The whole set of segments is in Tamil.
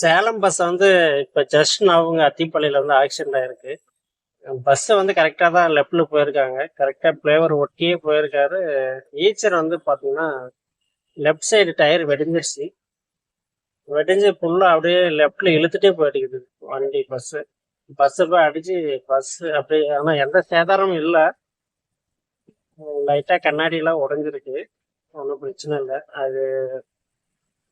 சேலம் பஸ் வந்து இப்போ ஜஸ்ட் அவங்க அத்திப்பள்ளியில் வந்து ஆக்சிடென்ட் ஆயிருக்கு. பஸ்ஸை வந்து கரெக்டாக தான் லெஃப்டில் போயிருக்காங்க. கரெக்டாக பிளேவர் ஒட்டியே போயிருக்காரு. ஈச்சர் வந்து பார்த்தீங்கன்னா லெஃப்ட் சைடு டயர் வெடிஞ்சிருச்சு. வெடிஞ்சு ஃபுல்லாக அப்படியே லெஃப்டில் இழுத்துட்டே போயிட்டு வண்டி பஸ்ஸு பஸ்ஸை போய் அடிச்சு பஸ்ஸு அப்படியே ஆனால் எந்த சேதாரமும் இல்லை. லைட்டாக கண்ணாடியெல்லாம் உடஞ்சிருக்கு. ஒன்றும் பிரச்சனை இல்லை. அது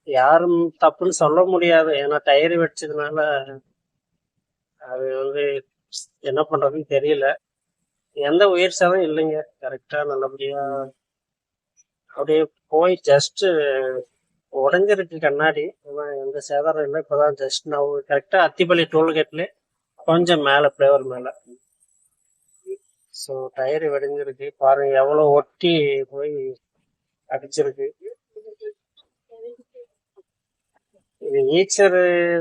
யாரும் தப்புன்னு சொல்ல முடியாது. ஏன்னா டயர் வெடிச்சதுனால அது வந்து என்ன பண்றதுன்னு தெரியல. எந்த உயிர் சேதம் இல்லைங்க. கரெக்டா நல்லபடியா அப்படியே போய் ஜஸ்ட் உடஞ்சிருக்கு கண்ணாடி. ஆனா எந்த சேதாரம் இல்லை. இப்பதான் ஜஸ்ட் நான் கரெக்டா அத்திப்பள்ளி டோல்கேட்ல கொஞ்சம் மேல பிளேவர் மேல. ஸோ டயர் வெடிஞ்சிருக்கு. பாருங்க எவ்வளவு ஒட்டி போய் அடிச்சிருக்கு. ஈச்சர்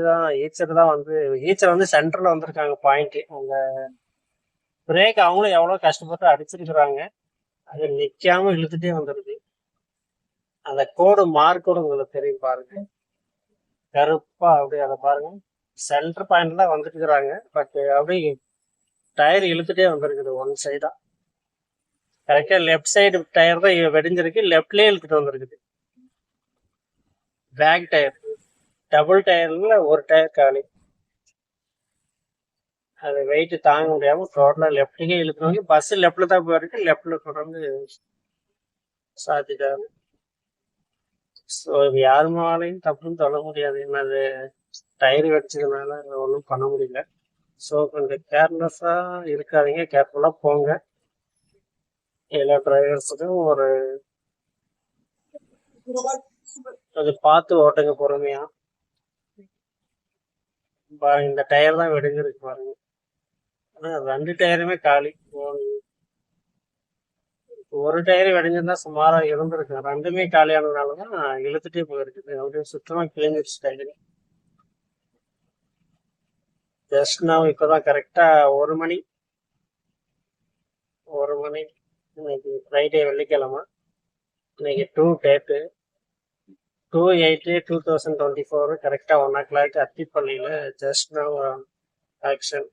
தான் ஈச்சர் தான் வந்து ஈச்சர் வந்து சென்டர்ல வந்திருக்காங்க பாயிண்ட் அந்த பிரேக் அவங்களும் எவ்வளவு கஷ்டப்பட்டு அடிச்சிருக்கிறாங்க அது நிக்காம இழுத்துட்டே வந்துருது. அந்த கோடு மார்க்கோடு உங்களுக்கு தெரியும் பாருங்க. கருப்பா அப்படியே அதை பாருங்க. சென்டர் பாயிண்ட் தான் வந்துருக்குறாங்க பட் அப்படியே டயர் இழுத்துட்டே வந்திருக்குது ஒன் சைடா கரெக்டா லெஃப்ட் சைடு டயர் தான் வெடிஞ்சிருக்கு லெஃப்ட்லயே இழுத்துட்டு வந்திருக்குது. பேக் டயர் டபுள் டயர்ல ஒரு டயர் காலி. அது வெயிட் தாங்க முடியாம டோட்டலா லெஃப்ட்டுக்கே இழுக்கிறவங்க பஸ் லெஃப்ட்ல தான் போயிருக்கு லெஃப்ட்ல தொடர்ந்து சாத்திட்டாரு ஸோ யார் மேலேயும் தப்புன்னு சொல்ல முடியாது. என்னது டயர் வெடிச்சதுனால ஒன்றும் பண்ண முடியல. ஸோ கொஞ்சம் கேர்லெஸ்ஸா இருக்காதீங்க கேர்ஃபுல்லா போங்க. எல்லா டிரைவர்ஸுக்கும் ஒரு கொஞ்சம் பார்த்து ஓட்டுங்க பொறுமையா. பா- இந்த டயர் தான் வெடிஞ்சிருக்கு பாருங்க. ஆனா ரெண்டு டயருமே காலி. ஒரு- ஒரு டயர் வெடிஞ்சிருந்தா சுமாரா இருந்திருக்கு ரெண்டுமே காலியானதுனாலதான் இழுத்துட்டே போயிருக்குது. அப்படியே சுத்தமா கிழிஞ்சிருச்சு டயரு ஜஸ்ட் நான் இப்பதான் கரெக்டா ஒரு மணி ஒரு மணி இன்னைக்கு ஃப்ரைடே வெள்ளிக்கிழமை. இன்னைக்கு to date two eight two thousand twenty four கரெக்டாக ஒன் ஓ கிளாக் அத்திப்பள்ளியில் ஜஸ்ட் நவ் ஆக்ஷன்